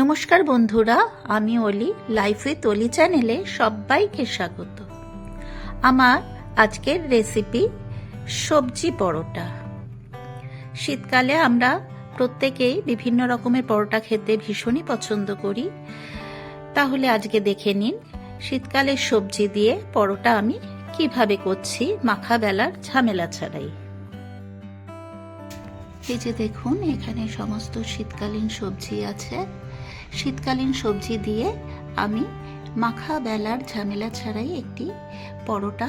নমস্কার বন্ধুরা, আমি অলি লাইফ উইথ অলি চ্যানেলে সবাইকে স্বাগত। আমার আজকের রেসিপি সবজি পরোটা। শীতকালে আমরা প্রত্যেকেই বিভিন্ন রকমের পরোটা খেতে ভীষণই পছন্দ করি। তাহলে আজকে দেখে নিন, শীতকালের সবজি দিয়ে পরোটা আমি কীভাবে করছি, মাখা বেলার ঝামেলা ছাড়াই। এই যে দেখুন, এখানে সমস্ত শীতকালীন সবজি আছে। শীতকালীন সবজি দিয়ে আমি মাখা বেলার ঝামেলা ছাড়াই একটি পরোটা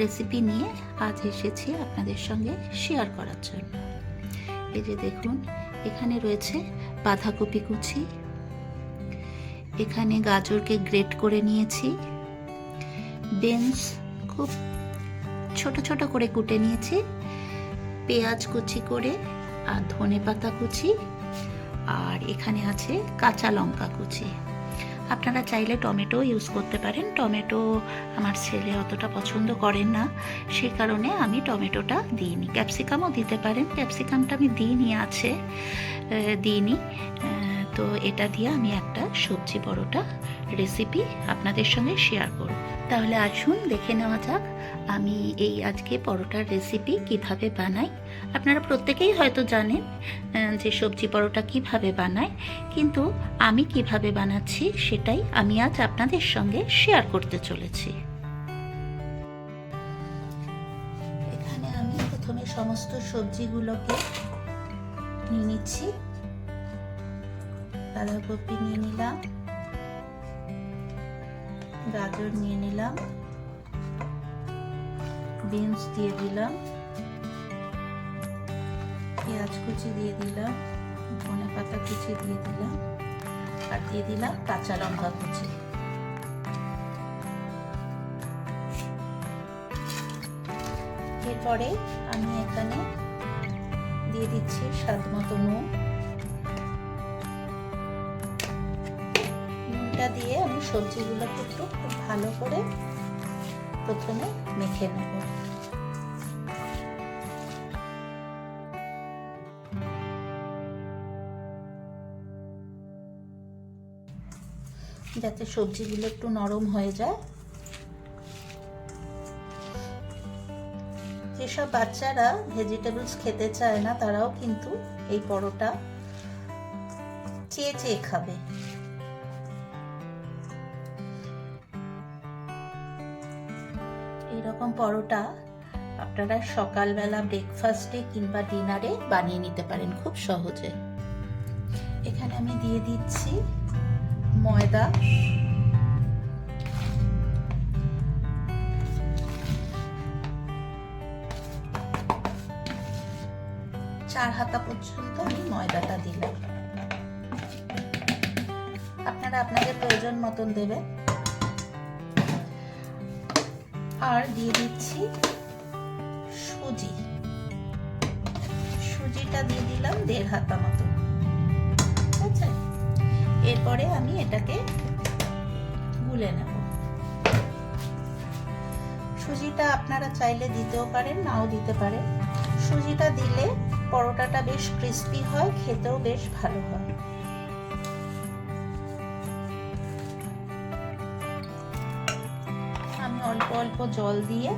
রেসিপি নিয়ে আজ এসেছি আপনাদের সঙ্গে শেয়ার করার জন্য। এই যে দেখুন, এখানে রয়েছে বাঁধাকপি কুচি, এখানে গাজরকে গ্রেট করে নিয়েছি বেন্স খুব ছোট ছোট করে কুটে নিয়েছি, পেঁয়াজ কুচি করে আর ধনে পাতা কুচি আর এখানে আছে কাঁচা লঙ্কা কুচি। আপনারা চাইলে টমেটো ইউজ করতে পারেন। টমেটো আমার ছেলে অতটা পছন্দ করেন না। সে কারণে আমি টমেটোটা দিইনি। ক্যাপসিকামও দিতে পারেন। ক্যাপসিকামটা আমি দিইনি, আছে দিইনি। তো এটা দিয়ে আমি একটা সবজি পরোটা রেসিপি আপনাদের সঙ্গে শেয়ার করব। তাহলে আসুন, দেখে নেওয়া যাক আমি এই আজকে পরোটার রেসিপি কীভাবে বানাই। আপনারা প্রত্যেকেই হয়তো জানেন যে সবজি পরোটা কীভাবে বানায় কিন্তু আমি কীভাবে বানাচ্ছি সেটাই আমি আজ আপনাদের সঙ্গে শেয়ার করতে চলেছি। এখানে আমি প্রথমে সমস্ত সবজিগুলোকে নিয়ে নিচ্ছি। বাঁধাকপি নিয়ে নিলাম। গাজর নিয়ে নিলাম। বিনস দিয়ে দিলাম। পেঁয়াজ কুচি দিয়ে দিলাম। ধনে পাতা কুচি দিয়ে দিলাম। আর দিয়ে দিলাম কাঁচা লঙ্কা কুচি। এরপরে আমি এখানে দিয়ে দিচ্ছি স্বাদ মতো নুন। নুনটা দিয়ে আমি সবজিগুলোকে একটু খুব ভালো করে প্রথমে মেখে নেব। যাতে সবজিগুলো একটু নরম হয়ে যায়। যেসব বাচ্চারা ভেজিটেবলস খেতে চায় না, তারাও কিন্তু এই পরোটা চেয়ে চেয়ে খাবে। পরোটা আপনারা সকালবেলা ব্রেকফাস্টে কিংবা ডিনারে বানিয়ে নিতে পারেন খুব সহজে। এখানে আমি দিয়ে দিচ্ছি ময়দা। চার হাতা পর্যন্ত আমি ময়দাটা দিলাম। আপনারা আপনাদের প্রয়োজন মতন দেবেন। আর দিয়ে দিচ্ছি সুজি। সুজিটা দিয়ে দিলাম দেড় হাতা মতো। ঠিক আছে এরপরে আমি এটাকে গুলে নেব। সুজিটা আপনারা চাইলে দিতেও পারেন, নাও দিতে পারেন। সুজিটা দিলে পরোটাটা বেশ ক্রিস্পি হয়, খেতেও বেশ ভালো হয়। অল্প জল দিয়ে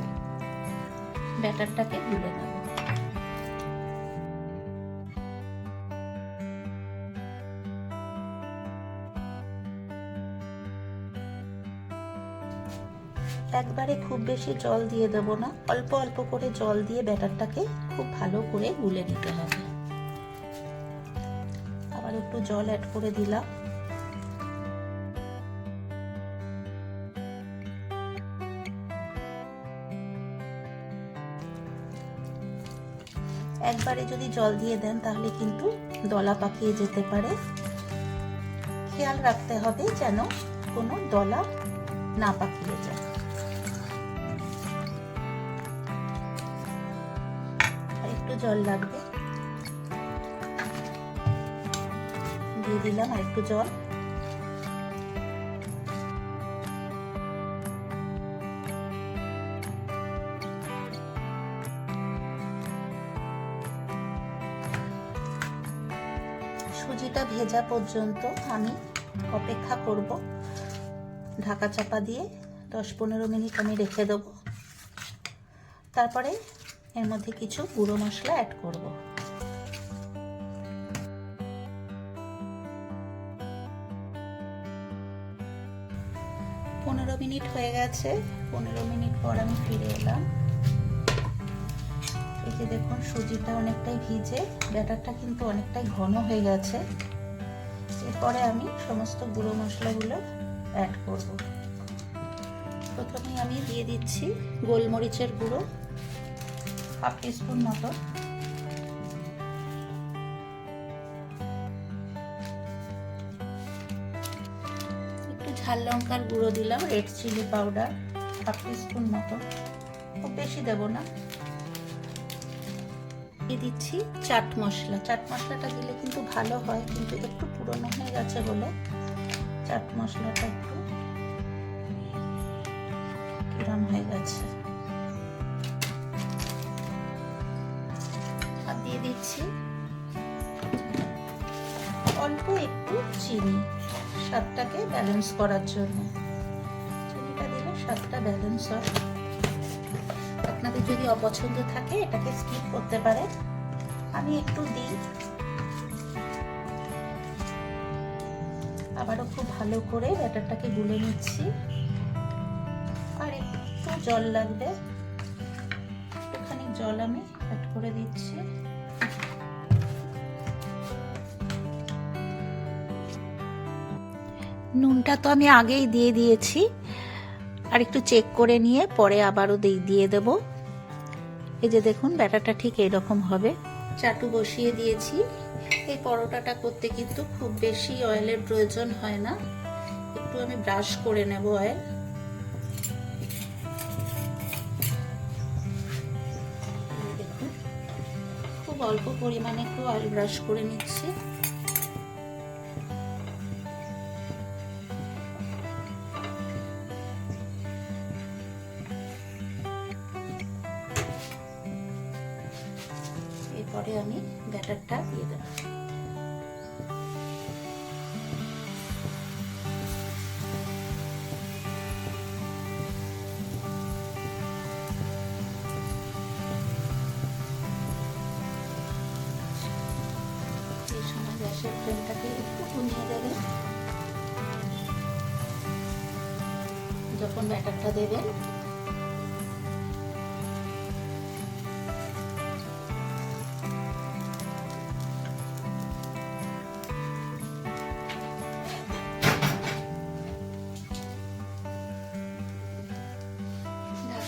ব্যাটারটাকে গুলে নেব। একবারে খুব বেশি জল দিয়ে দেব না, অল্প অল্প করে জল দিয়ে ব্যাটারটাকে খুব ভালো করে গুলে নিতে হবে। আবার একটু জল অ্যাড করে দিলাম। একবারে যদি জল দিয়ে দেন, তাহলে কিন্তু দলা পাকিয়ে যেতে পারে। খেয়াল রাখতে হবে যেন কোনো দলা না পাকিয়ে যায়। একটু জল লাগবে। দিয়ে দিলাম আর একটু জল। সুজিটা ভেজা পর্যন্ত আমি অপেক্ষা করব। ঢাকা চাপা দিয়ে দশ পনেরো মিনিট আমি রেখে দেবো। তারপরে এর মধ্যে কিছু গুঁড়ো মশলা অ্যাড করব। পনেরো মিনিট হয়ে গেছে। পনেরো মিনিট পর আমি ফিরে এলাম। যে দেখুন সুজিটা অনেকটাই ভিজে, ব্যাটারটা কিন্তু অনেকটাই ঘন হয়ে গেছে। এরপরে আমি সমস্ত গুঁড়ো মশলাগুলো অ্যাড করব। প্রথমে আমি দিয়ে দিচ্ছি গোলমরিচের গুঁড়ো হাফ টিস্পুন মতো। একটু ঝাল লঙ্কার গুঁড়ো দিলাম red chilli powder half teaspoon মতো। খুব বেশি দেব না। দিয়ে দিচ্ছি চাট মশলা। চাট মশলাটা দিলে কিন্তু ভালো হয়, কিন্তু একটু পুরনো হয়ে গেছে বলে চাট মশলাটা একটু কিরম হয়ে গেছে। আর দিয়ে দিচ্ছি অল্প একটু চিনি, স্বাদটাকে ব্যালেন্স করার জন্য। চিনিটা দিলে স্বাদটা ব্যালেন্স হয়। যদি অপছন্দ থাকে, এটাকে স্কিপ করতে পারে। আমি একটু দিই। আবারও খুব ভালো করে ব্যাটারটাকে গুলে নিচ্ছি। আর একটু জল লাগবে। একটুখানি জল আমি অ্যাড করে দিচ্ছি। নুনটা তো আমি আগেই দিয়ে দিয়েছি। আর একটু চেক করে নিয়ে পরে আবারও দিয়ে দেব। এই যে দেখুন, ব্যাটারটা ঠিক এরকম হবে। চাটু বসিয়ে দিয়েছি। এই পরোটাটা করতে কিন্তু খুব বেশি অয়েলের প্রয়োজন হয় না। একটু আমি ব্রাশ করে নেব অয়েল। খুব অল্প পরিমাণে একটু অয়েল ব্রাশ করে নিচ্ছি। ব্যাটারটা দিয়ে দেবো। গ্যাসের ফ্লেমটাকে একটু কমিয়ে দেবে যখন ব্যাটারটা দেবেন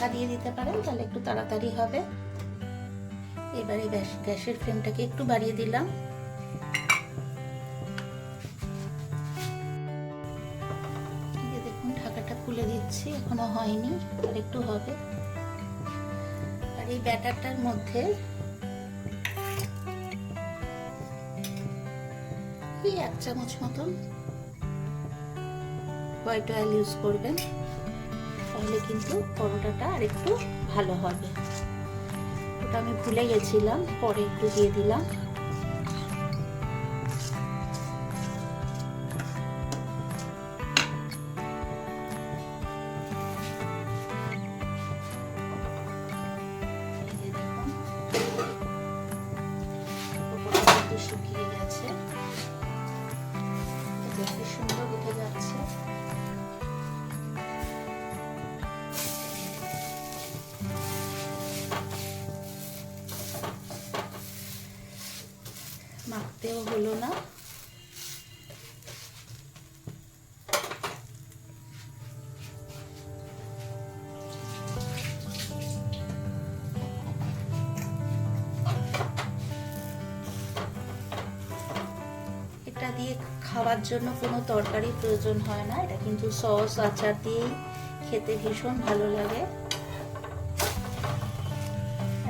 ঢাকা দিয়ে দিতে পারেন, তাহলে একটু তাড়াতাড়ি হবে। এবারে গ্যাসের ফ্লেমটাকে একটু বাড়িয়ে দিলাম। দেখুন, ঢাকাটা খুলে দিচ্ছি, এখনও হয়নি, আর একটু হবে। আর এই ব্যাটারটার মধ্যে এক চামচ মতন হোয়াইট অয়েল ইউজ করবেন। তাহলে কিন্তু পরোটাটা আর একটু ভালো হবে। ওটা আমি ভুলে গেছিলাম, পরে একটু দিয়ে দিলাম। মাখতেও হলো না। এটা দিয়ে খাওয়ার জন্য কোনো তরকারি প্রয়োজন হয় না। এটা কিন্তু সস, আচার দিয়েই খেতে ভীষণ ভালো লাগে।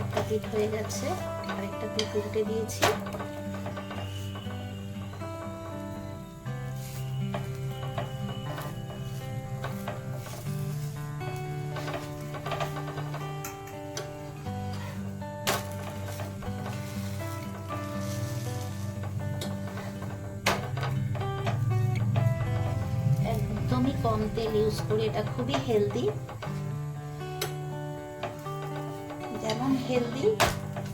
একটা পিঠ হয়ে গেছে, আরেকটা পিঠ উল্টে দিয়েছি। ইউজ করি, এটা খুবই হেলদি যেমন হেলদি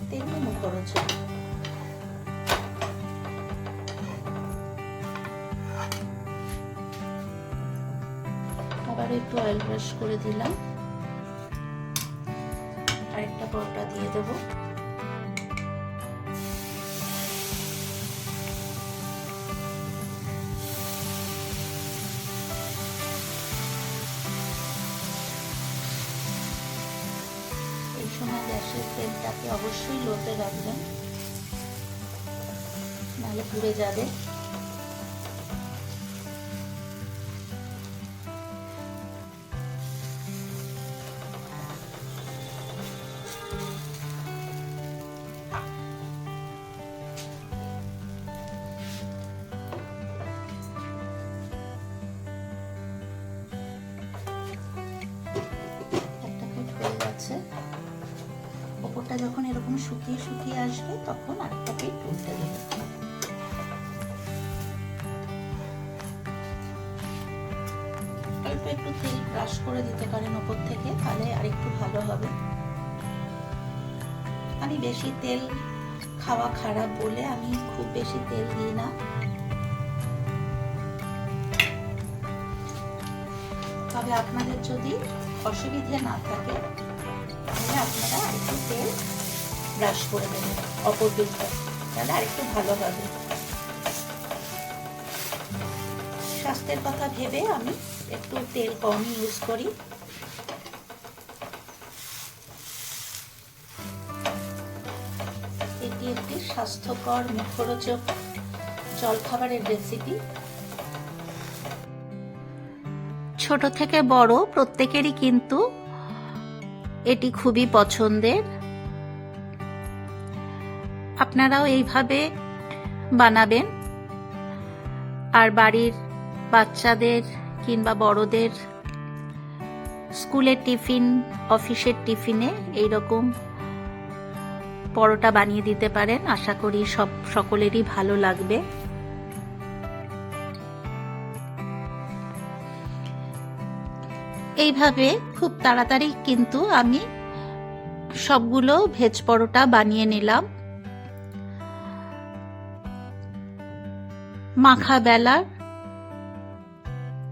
তেমনি মুখরোচক। আবার একটু অয়েল ব্রাশ করে দিলাম। আরেকটা পরোটা দিয়ে দেবো। গ্যাসের ফ্লেমটাকে অবশ্যই লোতে রাখবেন। নাহলে পুড়ে যাবে। একটা পিঠ হয়ে ওপরটা যখন এরকম শুকিয়ে শুকিয়ে আসবে, তখন আরেকটা পিঠ উল্টে দেবে অল্প একটু তেল ব্রাশ করে দিতে পারেন ওপর থেকে, তাহলে আরেকটু ভালো হবে। আমি বেশি তেল খাওয়া খারাপ বলে আমি খুব বেশি তেল দিই না। তবে আপনাদের যদি অসুবিধে না থাকে ব্রাশ করে অপর দিকটা। তাহলে আরেকটু ভালো হবে। স্বাস্থ্যের কথা ভেবে আমি একটু তেল কম ইউজ করি। এটি একটি স্বাস্থ্যকর মুখরোচক জলখাবারের রেসিপি ছোট থেকে বড় প্রত্যেকেরই কিন্তু এটি খুবই পছন্দের। আপনারাও এইভাবে বানাবেন। আর বাড়ির বাচ্চাদের কিংবা বড়দের স্কুলের টিফিন, অফিসের টিফিনে এইরকম পরোটা বানিয়ে দিতে পারেন। আশা করি সব সকলেরই ভালো লাগবে। এইভাবে খুব তাড়াতাড়ি কিন্তু আমি সবগুলো ভেজ পরোটা বানিয়ে নিলাম। মাখা বেলার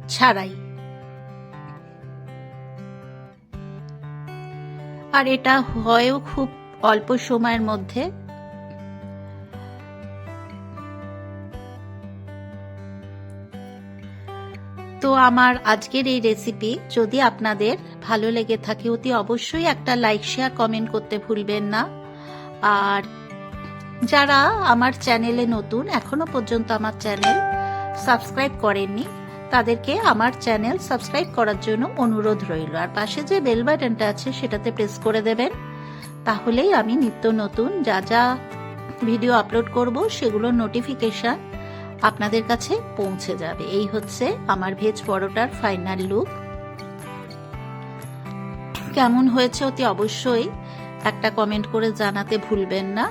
ছাড়াই। আর এটা হয়ও খুব অল্প সময়ের মধ্যে তো আমার আজকের এই রেসিপি যদি আপনাদের ভালো লেগে থাকে, অতি অবশ্যই একটা লাইক শেয়ার কমেন্ট করতে ভুলবেন না। আর যারা আমার চ্যানেলে নতুন, এখনও পর্যন্ত আমার চ্যানেল সাবস্ক্রাইব করেননি, তাদেরকে আমার চ্যানেল সাবস্ক্রাইব করার জন্য অনুরোধ রইল। আর পাশে যে বেল বাটনটা আছে, সেটাতে প্রেস করে দেবেন। তাহলেই আমি নিত্য নতুন যা যা ভিডিও আপলোড করব, সেগুলোর নোটিফিকেশন আপনাদের কাছে পৌঁছে যাবে। এই হচ্ছে আমার ভেজ পরোটার ফাইনাল লুক কেমন হয়েছে অতি অবশ্যই একটা কমেন্ট করে জানাতে ভুলবেন না।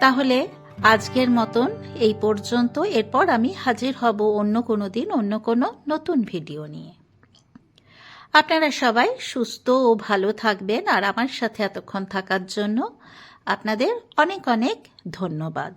তাহলে আজকের মতন এই পর্যন্ত। এরপর আমি হাজির হব অন্য কোনো দিন, অন্য কোনো নতুন ভিডিও নিয়ে। আপনারা সবাই সুস্থ ও ভালো থাকবেন আর আমার সাথে এতক্ষণ থাকার জন্য আপনাদের অনেক অনেক ধন্যবাদ।